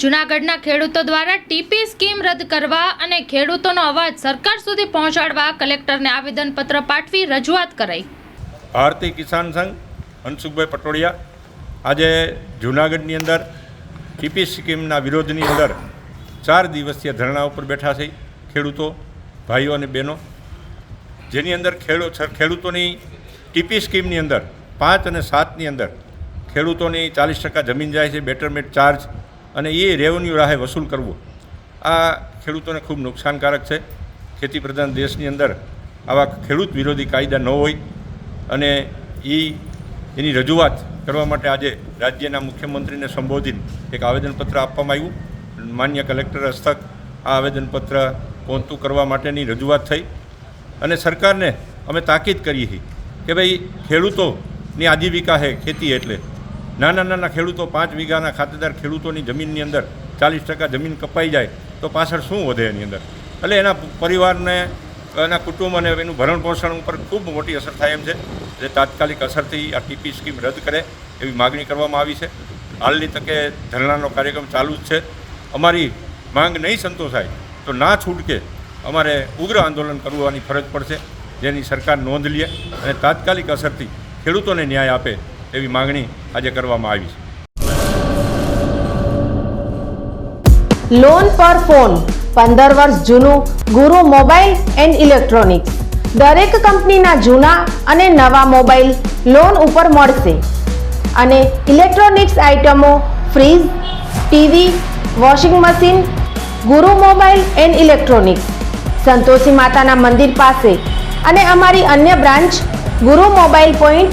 જૂનાગઢના ખેડૂતો દ્વારા ટીપી સ્કીમ રદ કરવા અને ખેડૂતોનો અવાજ સરકાર સુધી પહોંચાડવા કલેક્ટરને આવેદનપત્ર પાઠવી રજૂઆત કરાઈ. ભારતીય કિસાન સંઘ હનસુખભાઈ પટોડિયા આજે જૂનાગઢની અંદર ટીપી સ્કીમના વિરોધની અંદર ચાર દિવસીય ધરણા ઉપર બેઠા છે ખેડૂતો, ભાઈઓ અને બહેનો. જેની અંદર ખેડૂ ખેડૂતોની ટીપી સ્કીમની અંદર પાંચ અને સાતની અંદર ખેડૂતોની ચાલીસ ટકા જમીન જાય છે, બેટરમેન્ટ ચાર્જ અને એ રેવન્યુ રાહે વસૂલ કરવું. આ ખેડૂતોને ખૂબ નુકસાનકારક છે. ખેતી પ્રધાન દેશની અંદર આવા ખેડૂત વિરોધી કાયદા ન હોય અને એ એની રજૂઆત કરવા માટે આજે રાજ્યના મુખ્યમંત્રીને સંબોધીને એક આવેદનપત્ર આપવામાં આવ્યું. માન્ય કલેક્ટર હસ્તક આ આવેદનપત્ર પહોંચતું કરવા માટેની રજૂઆત થઈ. અને સરકારને અમે તાકીદ કરી કે ભાઈ ખેડૂતોની આજીવિકા છે ખેતી એટલે. નાના નાના ખેડૂતો પાંચ વીઘાના ખાતેદાર ખેડૂતોની જમીનની અંદર ચાલીસ ટકા જમીન કપાઈ જાય તો પાછળ શું વધે એની અંદર? એટલે એના પરિવારને, એના કુટુંબ અને એનું ભરણ પોષણ ઉપર ખૂબ મોટી અસર થાય એમ છે. જે તાત્કાલિક અસરથી આ ટીપી સ્કીમ રદ કરે એવી માગણી કરવામાં આવી છે. હાલની તકે ધરણાનો કાર્યક્રમ ચાલુ જ છે. અમારી માંગ નહીં સંતોષાય તો ના છૂટકે અમારે ઉગ્ર આંદોલન કરવાની ફરજ પડશે. જેની સરકાર નોંધ લે અને તાત્કાલિક અસરથી ખેડૂતોને ન્યાય આપે એવી માંગણી આજે કરવામાં આવી છે. લોન પર ફોન પંદર વર્ષ જૂનું, ગુરુ મોબાઈલ એન્ડ ઇલેક્ટ્રોનિક્સ. દરેક કંપનીના જૂના અને નવા મોબાઈલ લોન ઉપર મળશે. અને ઇલેક્ટ્રોનિક્સ આઇટમો fridge, TV, washing machine, Guru mobile and electronics. Santoshi માતાના મંદિર પાસે. અને અમારી અન્ય branch, Guru mobile point